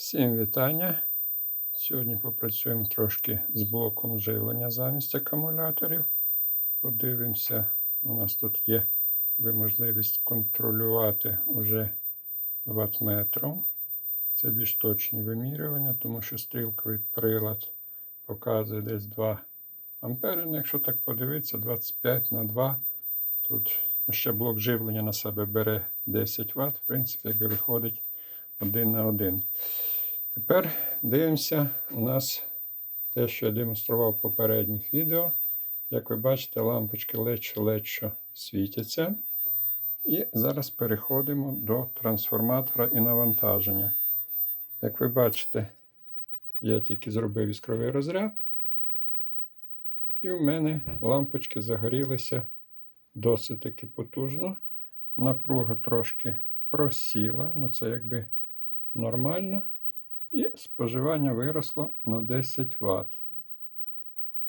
Всім вітання. Сьогодні попрацюємо трошки з блоком живлення замість акумуляторів. Подивимося, у нас тут є можливість контролювати уже ватметром. Це більш точні вимірювання, тому що стрілковий прилад показує десь 2 ампери. Ну, якщо так подивитися, 25 на 2. Тут ще блок живлення на себе бере 10 Вт. В принципі, якби виходить один на один. Тепер дивимося у нас те, що я демонстрував в попередніх відео. Як ви бачите, лампочки ледь-ледь світяться. І зараз переходимо до трансформатора і навантаження. Як ви бачите, я тільки зробив іскровий розряд. І в мене лампочки загорілися досить таки потужно. Напруга трошки просіла, ну це якби нормально. І споживання виросло на 10 Вт.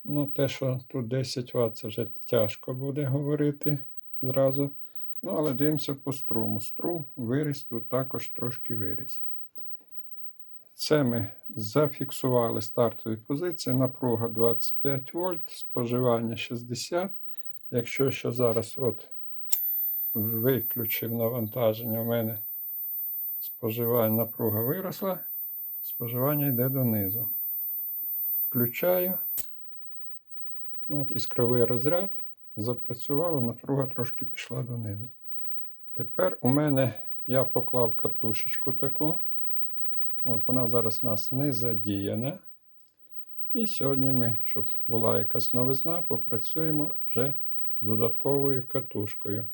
Ну, те, що тут 10 Вт, це вже тяжко буде говорити зразу. Ну, але дивимося по струму. Струм виріс, тут також трошки виріс. Це ми зафіксували стартові позиції. Напруга 25 вольт, споживання 60. Якщо ще зараз от виключив навантаження, у мене споживання напруга виросла, споживання йде донизу. Включаю. От Іскровий розряд запрацювало, напруга трошки пішла донизу. Тепер у мене я поклав катушечку таку. От Вона зараз у нас не задіяна. І сьогодні ми, щоб була якась новизна, попрацюємо вже з додатковою катушкою.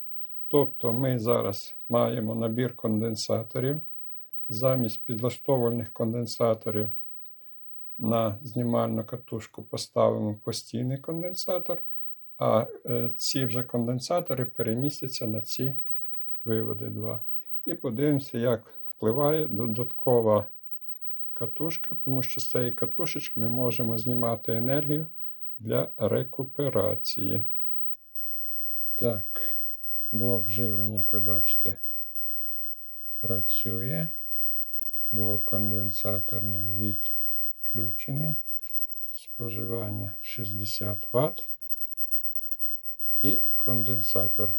Тобто ми зараз маємо набір конденсаторів. Замість підлаштовувальних конденсаторів на знімальну катушку поставимо постійний конденсатор, а е, ці вже конденсатори перемістяться на ці виводи 2. І подивимося, як впливає додаткова катушка, тому що з цієї катушечки ми можемо знімати енергію для рекуперації. Так, блок живлення, як ви бачите, працює. Блок конденсаторний відключений. Споживання 60 Вт. І конденсатор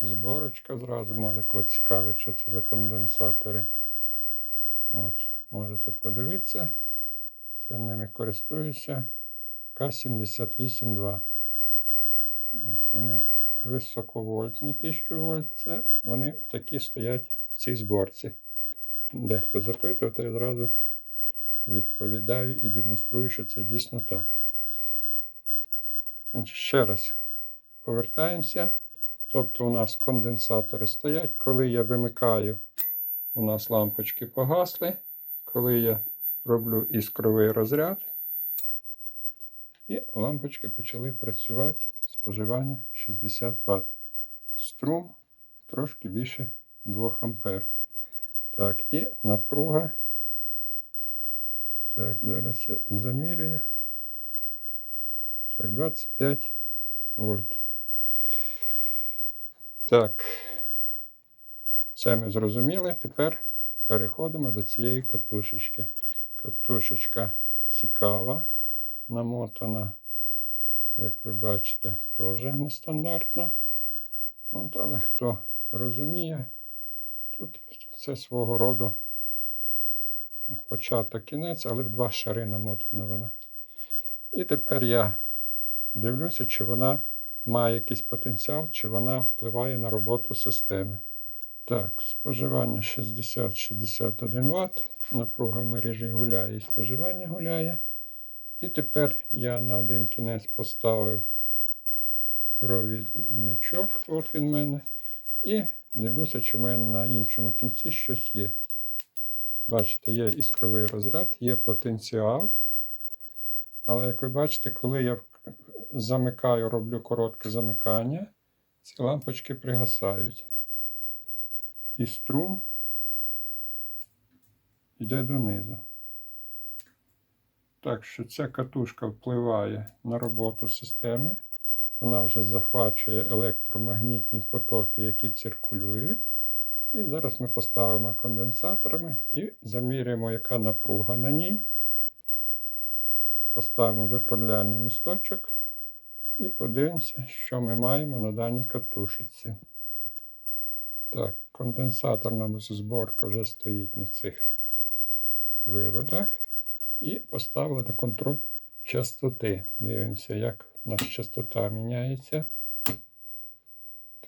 зборочка. Зразу може кого цікавить, що це за конденсатори. От, можете подивитися. Це ними користуюся. К78-2. От, Вони високовольтні 1000 вольт. Це вони такі стоять в цій зборці. Дехто запитував, то я одразу відповідаю і демонструю, що це дійсно так. Значить, Ще раз повертаємося. Тобто у нас конденсатори стоять. Коли я вимикаю, у нас лампочки погасли. Коли я роблю іскровий розряд, і лампочки почали працювати споживання 60 Вт. Струм трошки більше 2 ампер. Так, і напруга. Так, зараз я замірюю. Так, 25 вольт. Так. Це ми зрозуміли. Тепер переходимо до цієї катушечки. Катушечка цікава, намотана, як ви бачите, теж нестандартно. От, але хто розуміє, Тут це свого роду початок кінець, але в два шари намотана вона. І тепер я дивлюся, чи вона має якийсь потенціал, чи вона впливає на роботу системи. Так, споживання 60-61 Вт. Напруга мережі гуляє і споживання гуляє. І тепер я на один кінець поставив провідничок, от він в мене. І Дивлюся, чи в мене на іншому кінці щось є. Бачите, є іскровий розряд, є потенціал. Але, як ви бачите, коли я замикаю, роблю коротке замикання, ці лампочки пригасають. І струм йде донизу. Так що ця катушка впливає на роботу системи. Вона вже захвачує електромагнітні потоки, які циркулюють, І зараз ми поставимо конденсаторами і заміряємо, яка напруга на ній. Поставимо виправляльний місточок і подивимося, що ми маємо на даній катушечці. Так, конденсаторна зборка вже стоїть на цих виводах. І поставили на контроль частоти. Дивимося, як нас частота міняється.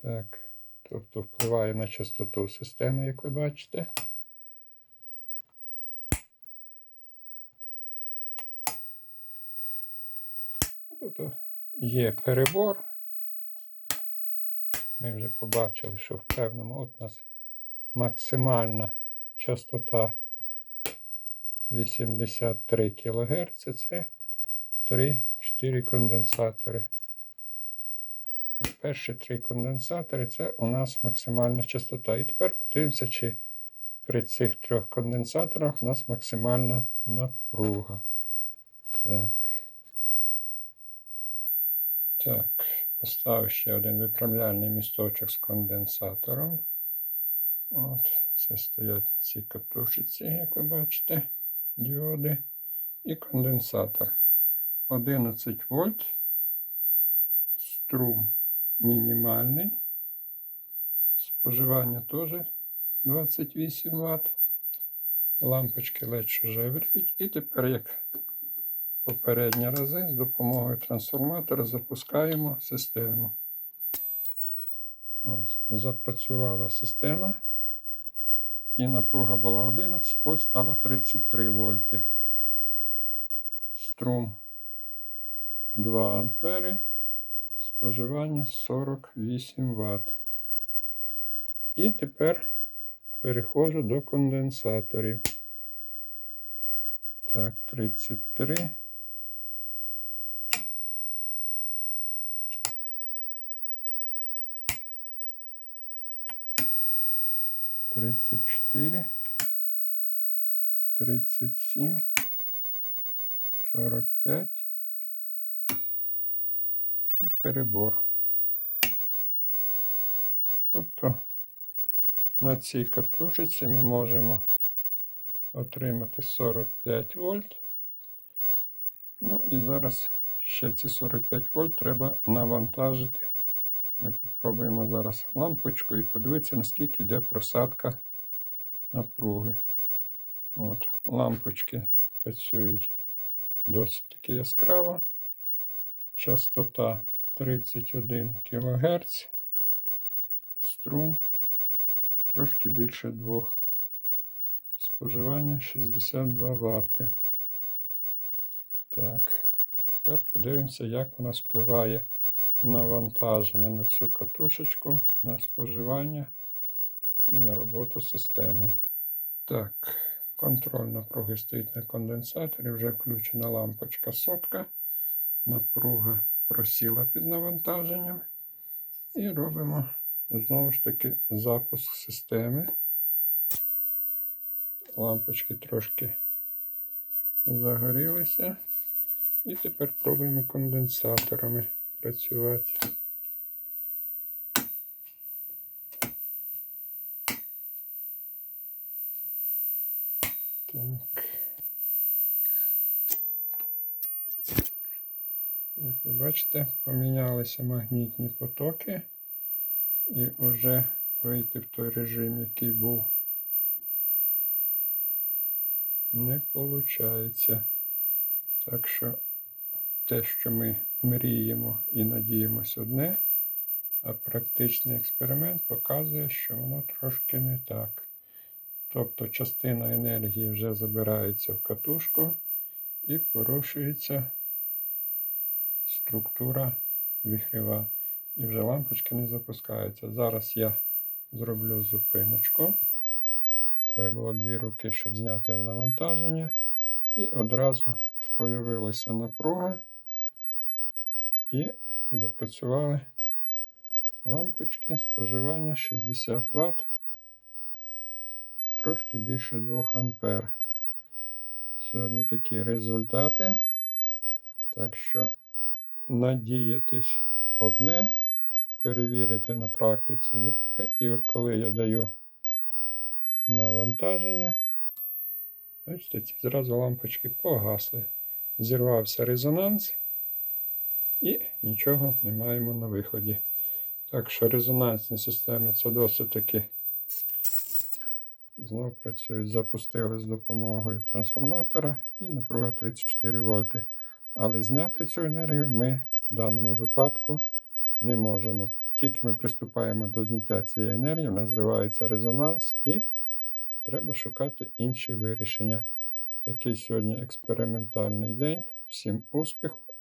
Так, тобто впливає на частоту системи, як ви бачите. Тобто є перебор. Ми вже побачили, що в певному от у нас максимальна частота 83 кГц. Це 3-4 конденсатори. Перші три конденсатори це у нас максимальна частота. І тепер подивимося, чи при цих трьох конденсаторах у нас максимальна напруга. Так. Так, поставив ще один виправляльний місточок з конденсатором. От, це стоять на цій катушиці, як ви бачите, діоди. І конденсатор. 11 вольт. Струм мінімальний. Споживання теж 28 Вт. Лампочки LED вже врють. І тепер, як попередні рази, з допомогою трансформатора запускаємо систему. От, запрацювала система. І напруга була 11 вольт, стала 33 вольти. Струм 2 ампери. Споживання 48 Вт. І тепер переходжу до конденсаторів. Так, 33. Тридцать четыре, тридцать семь, сорок пять і перебор. Тобто на цій катушечці ми можемо отримати 45 вольт. Ну і зараз ще ці 45 вольт треба навантажити. Ми попробуємо зараз лампочку і подивитися, наскільки йде просадка напруги. От, Лампочки працюють досить таки яскраво. Частота 31 кГц. Струм трошки більше 2. Споживання 62 Вт. Так, тепер подивимося, як у нас впливає навантаження на цю катушечку, на споживання і на роботу системи. Так, контроль напруги стоїть на конденсаторі, вже включена лампочка сотка. Напруга просіла під навантаженням. І робимо знову ж таки запуск системи. Лампочки трошки загорілися. І тепер пробуємо конденсаторами працювати. Так. Як ви бачите, помінялися магнітні потоки, і вже вийти в той режим, який був, не виходить. Так що те, що ми мріємо і надіємось одне, а практичний експеримент показує, що воно трошки не так. Тобто частина енергії вже забирається в катушку і порушується структура віхрєва. І вже лампочки не запускаються. Зараз я зроблю зупиночку. Треба дві руки, щоб зняти навантаження. І одразу появилася напруга. І запрацювали лампочки споживання 60 Вт. Трошки більше 2 ампер. Сьогодні такі результати. Так що надіятись одне, перевірити на практиці друге. І от коли я даю навантаження. Бачите, ці зразу лампочки погасли. Зірвався резонанс і нічого не маємо на виході. Так що резонансні системи це досить таки знов працюють. Запустили з допомогою трансформатора і напруга 34 вольти. Але зняти цю енергію ми в даному випадку не можемо. Тільки ми приступаємо до зняття цієї енергії, у нас зривається резонанс і треба шукати інші вирішення. Такий сьогодні експериментальний день. Всім успіху